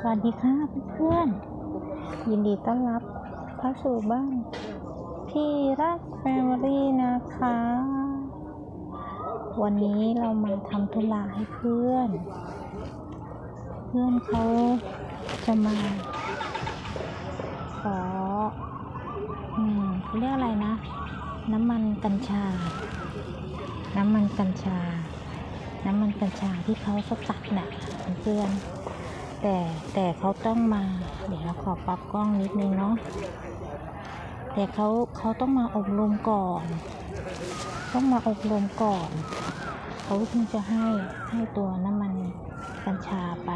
สวัสดีค่ะเพื่อนๆยินดีต้อนรับเข้าสู่บ้านพี่รักแฟมิลี่นะคะ วันนี้เรามาทำธุระให้เพื่อน เพื่อนเขาจะมาขออืมเขาเรียกอะไรนะ น้ำมันกัญชา น้ำมันกัญชา น้ำมันกัญชาที่เขาสกัดน่ะเพื่อนๆ แต่แต่เขาต้องมา เดี๋ยวเราขอปรับกล้องนิดนึงเนาะแต่เขาเขาต้องมาอบรมก่อน ต้องมาอบรมก่อน เขาถึงจะให้ให้ตัวน้ำมันกัญชาไป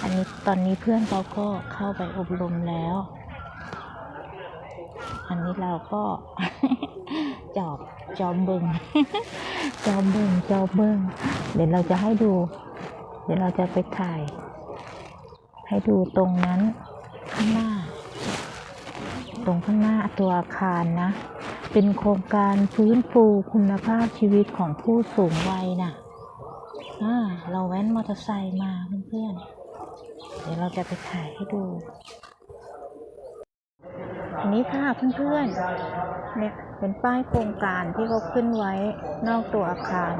อันนี้ตอนนี้เพื่อนเขาก็เข้าไปอบรมแล้ว อันนี้เราก็จอบจอมเบิงจอมเบิงจอมเบิงเดี๋ยวเราจะให้ดู เดี๋ยวเราจะไปถ่าย ให้ดูตรงนั้นข้างหน้า ตรงข้างหน้าตัวอาคารนะ เป็นโครงการฟื้นฟูคุณภาพชีวิตของผู้สูงวัยน่ะอ่าเราแว้นมอเตอร์ไซค์มาเพื่อนๆ เดี๋ยวเราจะไปถ่ายให้ดูอันนี้ค่ะเพื่อนๆเนี่ยเป็นป้ายโครงการที่เขาขึ้นไว้นอกตัวอาคาร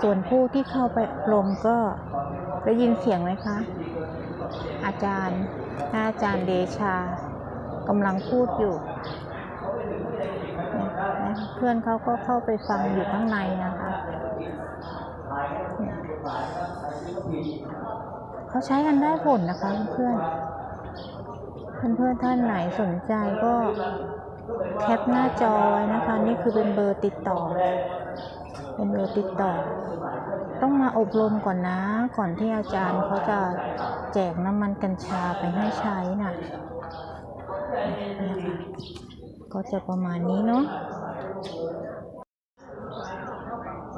ส่วนผู้ที่เข้าไปอบรมก็ได้ยินเสียงไหมคะ อาจารย์อาจารย์เดชากำลังพูดอยู่เนี่ยนะเพื่อนเขาก็เข้าไปฟังอยู่ข้างในนะคะ เขาใช้กันได้ผลนะคะเพื่อนเพื่อนท่านไหนสนใจก็แคปหน้าจอไว้นะคะ นี่คือเป็นเบอร์ติดต่อ เป็นเบอร์ติดต่อ ต้องมาอบรมก่อนนะ ก่อนที่อาจารย์เขาจะแจกน้ำมันกัญชาไปให้ใช้น่ะก็จะประมาณนี้เนาะ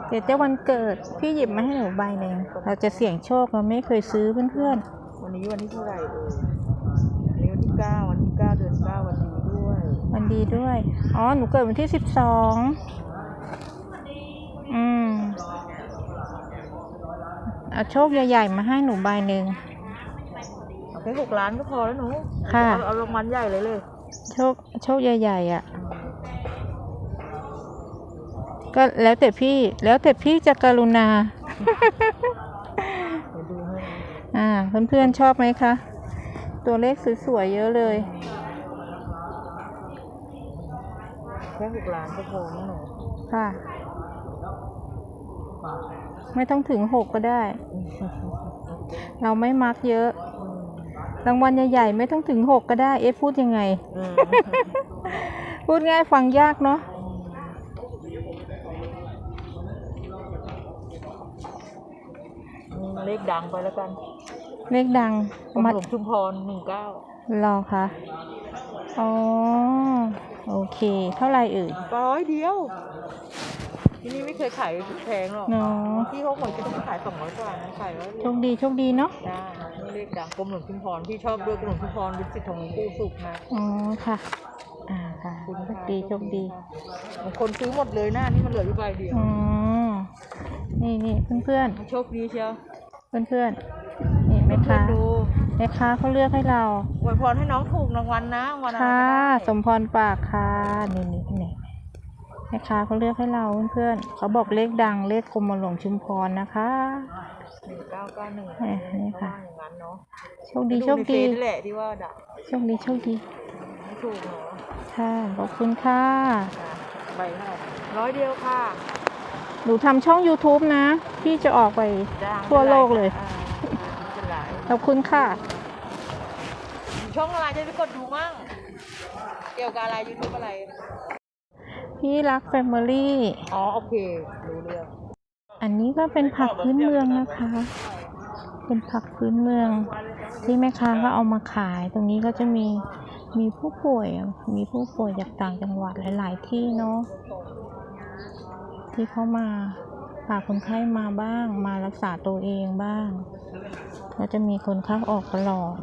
เดี๋ยวจะวันเกิดพี่หยิบมาให้หนูใบหนึ่งเราจะเสี่ยงโชคเราไม่เคยซื้อเพื่อนๆ วันนี้วันที่เท่าไหร่เอ่ยวันนี้วันที่เก้าวันที่เก้าเดือนเก้าวันนี้ด้วย วันดีด้วย อ๋อ หนูเกิดวันที่สิบสอง อืม เอาโชคใหญ่ๆมาให้หนูใบหนึ่งเอาแค่หกล้านก็พอแล้วหนูค่ะ เอาเอารางวัลใหญ่เลยเลย โชคโชคใหญ่ๆอะ่ะ ก็แล้วแต่พี่แล้วแต่พี่จะกรุณา เดี๋ยวดูให้อ่าเพื่อนๆชอบไหมคะ ตัวเลขสวยๆเยอะเลย แค่หกล้านก็พอนะหนูค่ะ ไม่ต้องถึงหกก็ได้ เราไม่มักเยอะอืมรางวัลใหญ่ๆไม่ต้องถึงหกก็ได้ เอ๊ะพูดยังไงอืมพูดง่ายฟังยากเนาะอืมเลขดังไปแล้วกัน เลขดังกรมมาหลวงชุมพรหนึ่งเก้ารอคะอ๋อ โอเค เท่าไหร่เอ่ยร้อยเดียว ที่นี่ไม่เคยขายแพงหรอกเนาะที่เขาเหมือนจะต้องขายสองร้อยกว่านะขายร้อยเดีโชยวคดีโชคดีเนาะจ้านี่เลขดังกรมหลวงชุมพรพี่ชอบด้วยกรมหลวงชุมพรเป็นสิทธิ์ของหลวงปู่สุขนะอ๋อค่ะอ่าค่ะคุณโชคดีโชคดีบางคนซื้อหมดเลยหน้านี่มันเหลืออยู่ใบเดียวอ๋อนี่นี่เพื่อนโชคดีเชียวๆเพื่อนๆนี่แม่ค้าดูแม่ค้าเขาเลือกให้เราอวยพรให้น้องถูกรางวัลนะรางวันอะไรค่ะก็ได้สมพรปากค่ะนี่นี่นี่ แม่ค้าเขาเลือกให้เราเพื่อนๆเขาบอกเลขดังเลขกรมหลวงชุมพรนะคะหนึ่งเก้าเก้าหนึ่งเนี่ยนี่ค่ะอย่างนั้นเนาะโชคดีโชคในดีเฟซนี่แหละที่ว่าดักโชคดีโชคดีไม่ถูกเหรอค่ะขอบคุณค่ะอะใบเท่าไหร่ร้อยเดียวค่ะ หนูทำช่อง YouTube นะ พี่จะออกไปจ้างทั่วโลกเลยอ่าไม่เป็นไรขอบคุณค่ะ ช่องอะไรจะไปกดดูมั่งเกี่ยวกับอะไรยูทูบอะไร พี่รักแฟมิลี่ อ๋อ โอเค รู้เรื่อง อันนี้ก็เป็นผักพื้นเมืองนะคะ เป็นผักพื้นเมือง ที่แม่ค้าก็เอามาขาย ตรงนี้ก็จะมีมีผู้ป่วยอะมีผู้ป่วยจากต่างจังหวัดหลาย ๆ ที่เนาะ ที่เขามาพาคนไข้มาบ้าง มารักษาตัวเองบ้าง ก็จะมีคนเข้าออกตลอด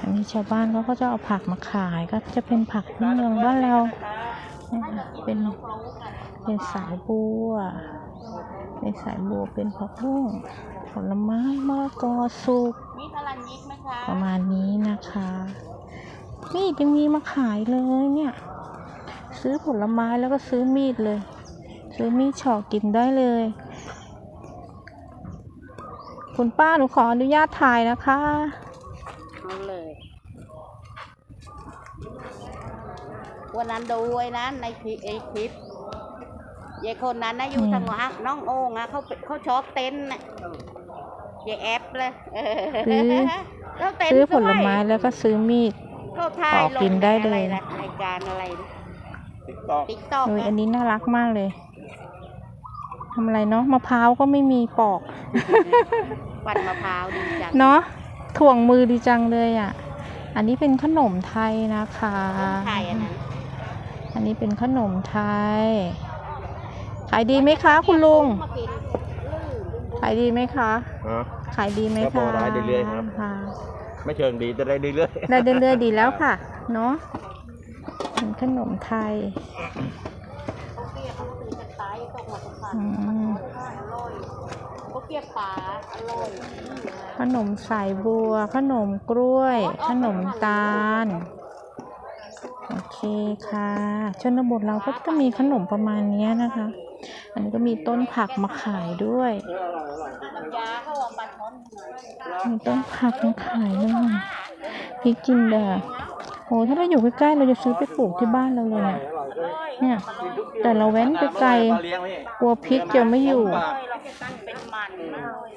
อันนี้ชาวบ้านเขาก็จะเอาผักมาขาย ก็จะเป็นผักพื้นเมืองบ้านเรานะคะ เป็นเป็นสายบัวในสายบัวเป็นผักบุ้งผลไม้มะละกอสุกมีตลาดนี้คะประมาณนี้นะคะมีดยังมีมาขายเลยเนี่ย ซื้อผลไม้แล้วก็ซื้อมีดเลย ซื้อมีดเฉาะกินได้เลย คุณป้าหนูขออนุญาตถ่ายนะคะ เอาเลย วันนั้นดูไว้นะในคลิปไอคลิปยายคนนั้นนะอยู่อืมทางหลังน้องโอ่งอะเขาเขาชอบเต้นน่ะยายแอปเลยเออซื้อแล้วเต้นซื้อผลด้วยไม้แล้วก็ซื้อมีด เขาถ่ายออกกินได้เลยงในอะไรนะรายการอะไรติ๊กต็อกติ๊กต็อก โอ้ยอันนี้น่ารักมากเลยทำอะไรเนาะมะพร้าวก็ไม่มีปอกปั่นมะพร้าวดีจังเนาะถ่วงมือดีจังเลยอะ อันนี้เป็นขนมไทยนะคะ ถ่ายอันนั้นอั นนี้เป็นขนมไทย ขายดีไหมคะ คุณลุงมากินลื่นขายดีไหมคะ ฮะ ขายดีไหมก็พคะอได้เรื่อยๆครับ ค่ะไม่เชิงดีจะได้เรื่อยได้เรื่อยๆดีแล้วค่ะ เนาะเป็นขนมไทยเขาเปียกเขาตื่นจากตายตกมาทุกพันอืมอร่อยเขาเปียกปลาอร่อยขนมสายบัว ขนมกล้วย ขนมตาลโอ เคค่ะ ชนบทเราก็จะมีขนมประมาณนี้นะคะ อันนี้ก็มีต้นผักมาขายด้วย มีต้นผักมาขายด้วยพริกจินดาโอ้ถ้าเราอยู่ใกล้ๆเราจะซื้อไปปลูกที่บ้านเราเลยเนี่ยเนี่ย แต่เราแว้นไปไกลกลัวพริกจะไม่อยู่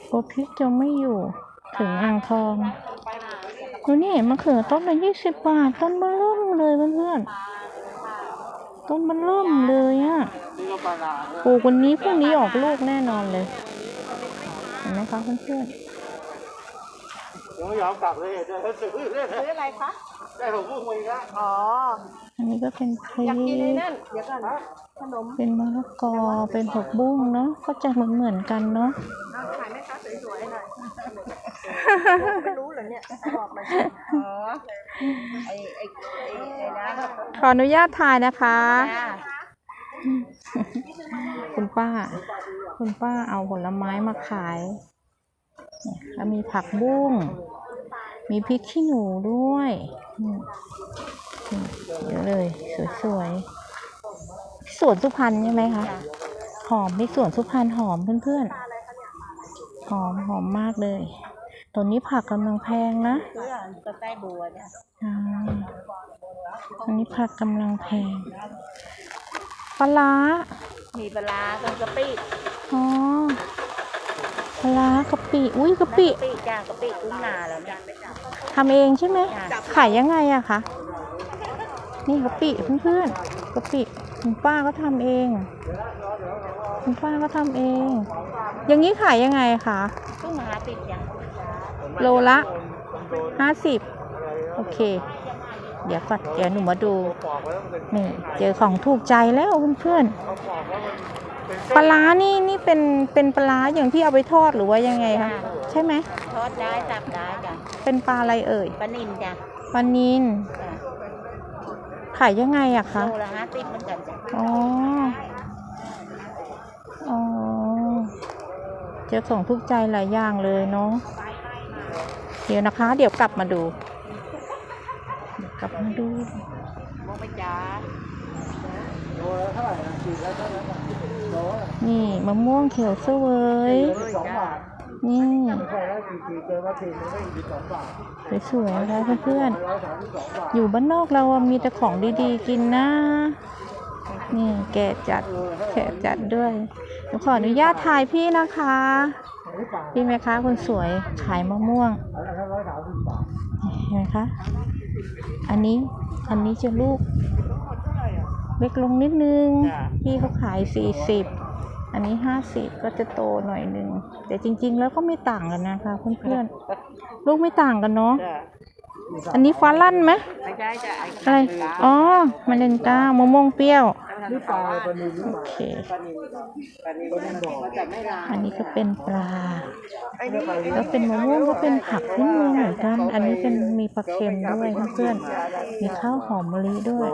กลัวพริกจะไม่อยู่ ถึงอ่างทองดูนี่มะเขือต้นละยี่สิบบาท ต้นมันเริ่ม เลยเพื่อนๆ ต้นมันเริ่มเลยอะปลูกวันนี้พรุ่งนี้ออกลูกแน่นอนเลย เห็นไหมคะเพื่อนผมไม่ยอมกลับเลยจะซื้อเลยซื้ออะไรคะ ได้ผมพูดมึงละอ๋อๆอันนี้ก็เป็นพริอยากกินไอ้กนั่นเดี๋ยวก่อนนะขนม เป็นมะละกอ เป็นผักบุ้งเนาะ ก็จะเหมือนเหมือนๆกันเนาะเอาขายแม่ค้าสวยๆหน่อยไม่รู้เหรอเนี่ยบอกมาสิอ๋อ ไอ้ไอ้ไอ้ไอ้นะขออนุญาตถ่ายนะคะจ้าคุณป้า คุณป้าเอาผลไม้มาขายเนี่ยแล้วมีผักบุ้ง มีพริกขี้หนูด้วยอืมอืมเยอะเลย สวยๆสวนสุพรรณใช่ไหมคะ หอมมีสวนสุพรรณหอมเพื่อนๆ หอมหอมมากเลย ตัวนี้ผักกำลังแพงนะเพื่อก็ใต้บัวเนี่ยอ่าอันนี้ผักกำลังแพงปลาร้ามีปลาร้ากับกะปิอ๋อปลาร้ากะปิอุ้ยกะปิกะปิจ้ากะปิกุ้งนาแล้วเนี่ยทำเองใช่ไหมจ้ะขายยังไงอะคะนี่กะปิเพื่อนๆกะปิคุณป้าก็ทำเองคุณป้าก็ทำเอง อย่างนี้ขายยังไงคะกุ้งนาติดยัง โลละห้าสิบโอเค เดี๋ยวก่อนเดี๋ยวหนูมาดูนี่เจอของถูกใจแล้วเพื่อนๆปลาร้านี่นี่เป็นเป็นปลาร้าอย่างที่เอาไปทอดหรือว่ายังไงคะใช่ไหมทอดได้สับได้จ้ะเป็นปลาอะไรเอ่ยปลานินจ้ะปลานินจ้ะขายยังไงอะคะโลละห้าสิบเหมือนกันจ้ะอ๋ออ๋อเจอของทุกใจหลายอย่างเลยเนาะ เดี๋ยวนะคะ เดี๋ยวกลับมาดู เดี๋ยวกลับมาดูมองไปจ้านี่มะม่วงเขียวเสวยนี่สวยๆนะคะเพื่อนๆ อยู่บ้านนอกเราอะมีแต่ของดีๆ กินนะ นี่แกะจัดแกะจัดด้วยหนูขออนุญาตถ่ายพี่นะคะ พี่แม่ค้าคนสวยขายมะม่วงเห็นไหมคะ อันนี้อันนี้จะลูกเล็กลงนิดนึง พี่เขาขายสี่สิบอันนี้ห้าสิบก็จะโตหน่อยหนึ่งแต่จริง ๆ แล้วก็ไม่ต่างกันนะคะเพื่อนๆลูกไม่ต่างกันเนาะจ้ะ อันนี้ฟ้าลั่นไหมไม่ใช่จ้ะอะไร อ๋อมาเลนต้ามะม่วงเปรี้ยวนี่ปลาปลานินโอเคปลานินปลานินมันจะไม่ลาอันนี้ก็เป็นปลา แล้วเป็นมะม่วงก็เป็นผักพื้นเมืองเหมือนกัน อันนี้เป็นมีปลาเค็มด้วยค่ะเพื่อน มีข้าวหอมมะลิด้วย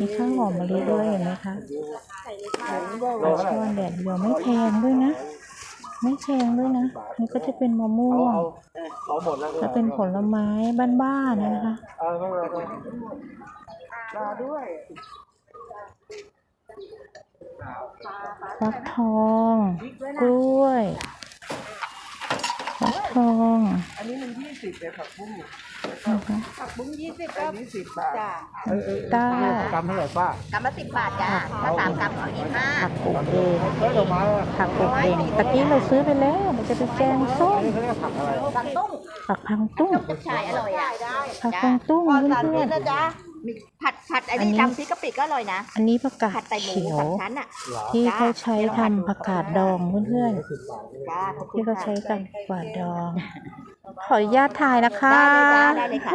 มีข้าวหอมมะลิด้วยเห็นไหมคะปลาช่อนแดดเดียวไม่แพงด้วยนะ ไม่แพงด้วยนะนี่ก็จะเป็นมะม่เอาวงเอาเอาหมดแล้วจะเป็นผลไม้บ้านๆนะคะเอาไม่เป็นไรรอด้วยฟักทอง กล้วยฟักทอง อันนี้มันยี่สิบเลยผักบุ้ง นะคะผักบุ้งยี่สิบก็ยี่สิบบาทจ้าเอ้ยเอ้ยต้ากำเท่าไหร่ป้ากำละสิบบาทจ้าถ้าสามกำเอายี่ห้าผักปลูกเองเฮ้ยดอกไม้อะผักปลูกเองตะกี้เราซื้อไปแล้วเราจะไปแกงส้มอันนี้เขาเรียกผักอะไรผักตุ้งผักพังตุ้งชายอร่อยอะได้ผักพังตุ้งปลอดเพื่สารพิอษนนะจ๊ะมีผัดผัดไอ้อันนี้นี่ตำพริกกะปิก็อร่อยนะๆอันนี้ผักกาผัดดไตหมูเขียวสามชั้นอะเหรอที่เขาใช้ทำผักกาดดองเพื่อนจ้าขอบๆคุณที่เขาค่ะใช้กับผักกาดดอง ขออนุญาตถ่ายนะคะ ได้เลยจ้าได้เลยค่ะ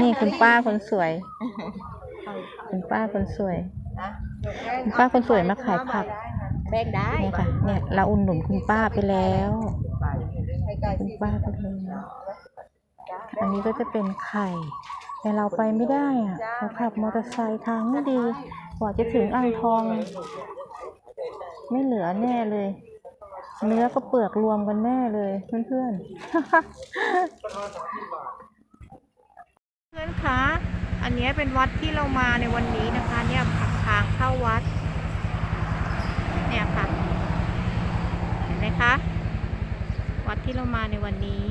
นี่คุณป้าคนสวย คุณป้าคนสวย คุณป้าคนสวยมาขายผักแบ่งได้เนี่ยค่ะ เนี่ยเราอุ่นหนุนคุณป้าไปแล้ว คุณป้าไปแล้วอันนี้ก็จะเป็นไข่ แต่เราไปไม่ได้อะเราขับมอเตอร์ไซค์ทางไม่ดี กว่าจะถึงอ่างทอง ไม่เหลือแน่เลย เนื้อก็เปลือกรวมกันแน่เลยเพื่อนๆ เพื่อนคะ อันนี้เป็นวัดที่เรามาในวันนี้นะคะ เนี่ยปากทางเข้าวัด เนี่ยค่ะ เห็นไหมคะ วัดที่เรามาในวันนี้